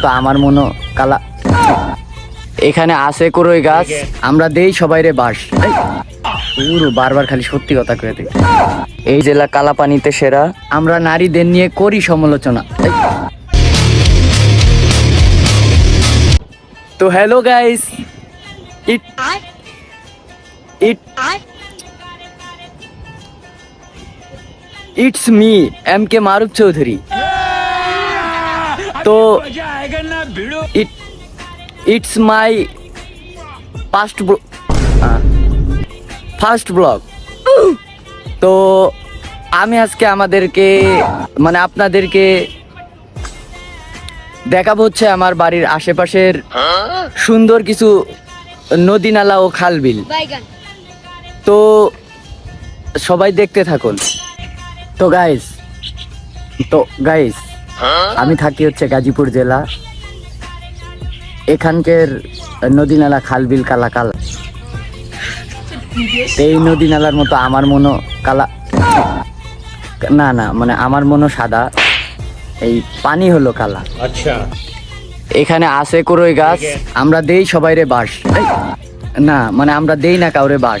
মতো আমার মনো কালা। এখানে আছে করই গাছ, আমরা দেই সবাই রে বাস পুরো বারবার খালি সত্যি কথা কয়ে দিই। এই জেলা কালাপানিতে সেরা। আমরা নারীদের নিয়ে করি সমালোচনা। তো hello guys, it it, it's me, M K Maruf Chowdhury. তো it it's my first first blog তো আমি আজকে আমাদেরকে মানে আপনাদেরকে দেখাবো হচ্ছে আমার বাড়ির আশেপাশের সুন্দর কিছু নদী নালা ও খাল বিল তো সবাই দেখতে থাকুন। তো গাইস তো গাইস আমি থাকি হচ্ছে গাজীপুর জেলা। এখানকার নদী নালা খালবিল কালা কালা। এই নদী নালার মতো আমার মনো কালা। না না মানে আমার মনো সাদা। এই পানি হলো কালা। আচ্ছা। এখানে আছে করই গাছ। আমরা দেই সবাইরে বাস না মানে আমরা দেই না কাউরে বাস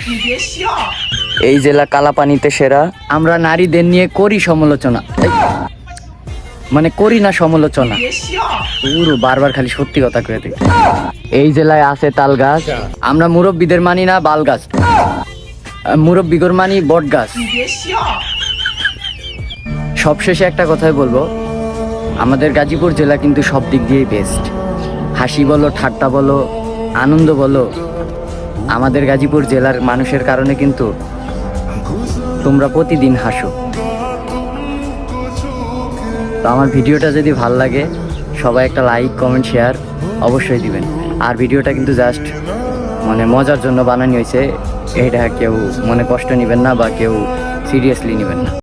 এই জেলা কালা পানিতে সেরা। আমরা নারীদের নিয়ে করি সমালোচনা। মানে করি না সমালোচনা। পুরো বারবার খালি সত্যি কথা কয়ে দিই। এই জেলায় আছে তাল গাছ। আমরা মুরব্বীদের মানি না বাল গাছ। মুরব্বিগর মানি বট গাছ। সবশেষে একটা কথাই বলব। আমাদের গাজীপুর জেলা কিন্তু সব দিক দিয়েই বেস্ট হাসি বলো ঠাট্টা বলো আনন্দ বলো আমাদের গাজীপুর জেলার মানুষের কারণে কিন্তু তোমরা প্রতিদিন হাসো। তো আমার ভিডিওটা যদি ভালো লাগে, সবাই একটা লাইক কমেন্ট শেয়ার অবশ্যই দিবেন। আর ভিডিওটা কিন্তু জাস্ট মানে মজার জন্য বানানি হয়েছে, এটা কেউ মনে কষ্ট নেবেন না বা কেউ সিরিয়াসলি নেবেন না।